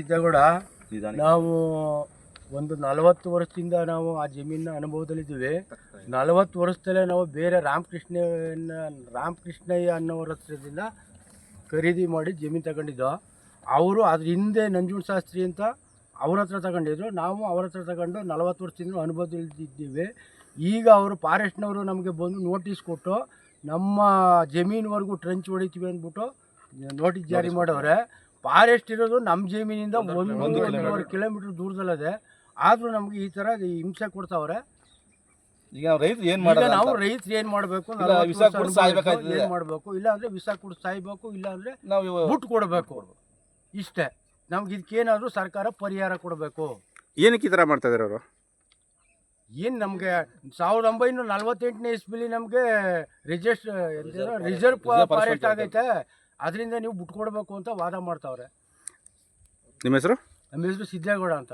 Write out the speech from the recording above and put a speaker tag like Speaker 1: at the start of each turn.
Speaker 1: ಸಿದ್ದೇಗೌಡ
Speaker 2: ಕೂಡ
Speaker 1: ನಾವು ಒಂದು ನಲವತ್ತು ವರ್ಷದಿಂದ ನಾವು ಆ ಜಮೀನಿನ ಅನುಭವದಲ್ಲಿದ್ದೀವಿ. ನಲವತ್ತು ವರ್ಷದಲ್ಲೇ ನಾವು ಬೇರೆ ರಾಮಕೃಷ್ಣ ರಾಮಕೃಷ್ಣಯ್ಯ ಅನ್ನೋರ ಹತ್ರದಿಂದ ಖರೀದಿ ಮಾಡಿ ಜಮೀನು ತಗೊಂಡಿದ್ದು. ಅವರು ಅದ್ರ ಹಿಂದೆ ನಂಜುಣ ಶಾಸ್ತ್ರಿ ಅಂತ ಅವ್ರ ಹತ್ರ ತಗೊಂಡಿದ್ರು. ನಾವು ಅವ್ರ ಹತ್ರ ತಗೊಂಡು ನಲವತ್ತು ವರ್ಷದಿಂದ ಅನುಭವದಲ್ಲಿದ್ದೀವಿ. ಈಗ ಅವರು ಫಾರೆಸ್ಟ್ನವರು ನಮಗೆ ಬಂದು ನೋಟಿಸ್ ಕೊಟ್ಟು ನಮ್ಮ ಜಮೀನುವರೆಗೂ ಟ್ರೆಂಚ್ ಹೊಡಿತೀವಿ ಅಂದ್ಬಿಟ್ಟು ನೋಟಿಸ್ ಜಾರಿ ಮಾಡವ್ರೆ ಫಾರೆಸ್ಟ್ ಇರೋದು ನಮ್ಮ ಜಮೀನಿಂದ ಒಂದು ಒಂದೂವರೆ ಕಿಲೋಮೀಟರ್. ದೂರದಲ್ಲದೆ. ಆದರೂ ನಮಗೆ ಈ ಥರ ಹಿಂಸೆ ಕೊಡ್ತಾವ್ರೆ.
Speaker 2: ಈಗ ರೈತರು ಏನು
Speaker 1: ಈಗ
Speaker 2: ಮಾಡೋದು
Speaker 1: ನಾವು? ರೈತರು ಏನು ಮಾಡಬೇಕು?
Speaker 2: ಇಲ್ಲ, ವಿಷ ಕುಡ್ದು ಸಾಯ್ಬೇಕಾಗ್ತದೆ.
Speaker 1: ಏನು ಮಾಡಬೇಕು? ಇಲ್ಲ ಅಂದರೆ ವಿಷ ಕುಡ್ದು ಸಾಯ್ಬೇಕು ಇಲ್ಲ ಅಂದರೆ
Speaker 2: ನಾವು ಇವ-
Speaker 1: ಬುಟ್ಟು ಕೊಡಬೇಕು. ಇಷ್ಟೇ. ನಮ್ಗೆ ಇದಕ್ಕೇನಾದರೂ ಸರ್ಕಾರ ಪರಿಹಾರ ಕೊಡಬೇಕು.
Speaker 3: ಏನಕ್ಕೆ ಈ ಥರ ಮಾಡ್ತಾ ಇದಾರೆ ಅವರು?
Speaker 1: ಏನು ನಮಗೆ ಸಾವಿರದ ಒಂಬೈನೂರ ನಲ್ವತ್ತೆಂಟನೇ ಇಸ್ಬಿಲಿ ನಮಗೆ ರಿಜಿಸ್ಟರ್ ರಿಸರ್ವ್ ಫಾರೆಸ್ಟ್ ಆಗೈತೆ. ಅದರಿಂದ ನೀವು ಬಿಟ್ಕೊಡ್ಬೇಕು ಅಂತ ವಾದ ಮಾಡ್ತಾವ್ರೆ.
Speaker 3: ನಿಮ್ಮ ಹೆಸರು?
Speaker 1: ನಮ್ಮ ಹೆಸರು ಸಿದ್ದೇಗೌಡ ಅಂತ.